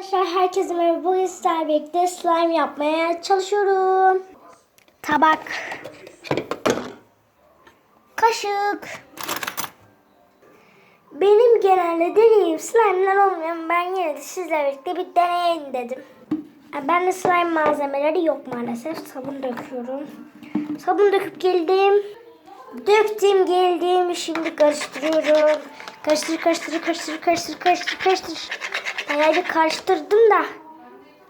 Arkadaşlar herkese merhaba. Bugün sizlerle birlikte slime yapmaya çalışıyorum. Tabak. Kaşık. Benim genelde deneyim slime'ler olmuyor ben yine de sizlerle birlikte bir deneyin dedim. Ben de slime malzemeleri yok maalesef. Sabun döküyorum. Sabun döküp geldim. Döktüm geldim. Şimdi karıştırıyorum. Karıştır karıştır karıştır karıştır karıştır karıştır. Herhalde karıştırdım da.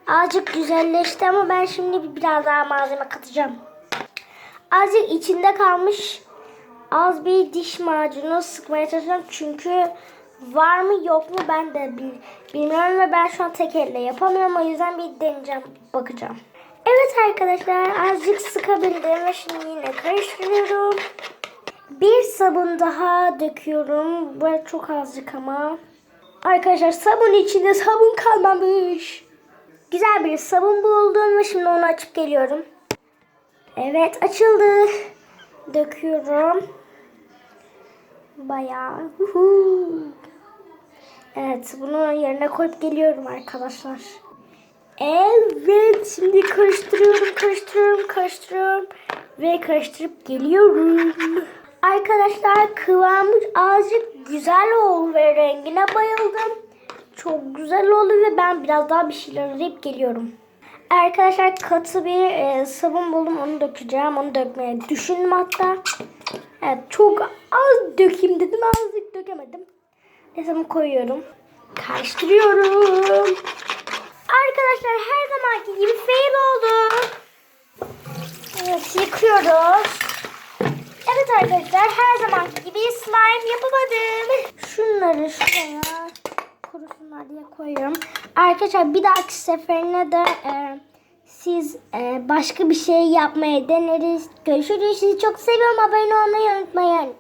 Azıcık güzelleşti ama ben şimdi biraz daha malzeme katacağım. Azıcık içinde kalmış az bir diş macunu sıkmaya çalışıyorum. Çünkü var mı yok mu ben de bil- bilmiyorum ve ben şu an tek elle yapamıyorum. O yüzden bir deneyeceğim, bakacağım. Evet arkadaşlar azıcık sıkabildim ve şimdi yine karıştırıyorum. Bir sabun daha döküyorum. Bu çok azıcık ama. Arkadaşlar sabun içinde sabun kalmamış. Güzel bir sabun buldum ve şimdi onu açıp geliyorum. Evet açıldı. Döküyorum. Bayağı. Evet bunu yerine koyup geliyorum arkadaşlar. Evet şimdi karıştırıyorum karıştırıyorum karıştırıyorum ve karıştırıp geliyorum. Arkadaşlar kıvamı azıcık güzel oldu ve rengine bayıldım. Çok güzel oldu ve ben biraz daha bir şeyler arayıp geliyorum. Arkadaşlar katı bir e, sabun buldum onu dökeceğim. Onu dökmeye düşündüm hatta. Evet çok az dökeyim dedim azıcık dökemedim. Neyse bunu koyuyorum. Karıştırıyorum. Arkadaşlar her zamanki gibi fail oldu. Evet yıkıyoruz. Arkadaşlar her zamanki gibi slime yapamadım. Şunları şuraya kurusunlar diye koyuyorum. Arkadaşlar bir dahaki seferine de e, siz e, başka bir şey yapmaya deneriz. Görüşürüz. Sizi çok seviyorum. Abone olmayı unutmayın.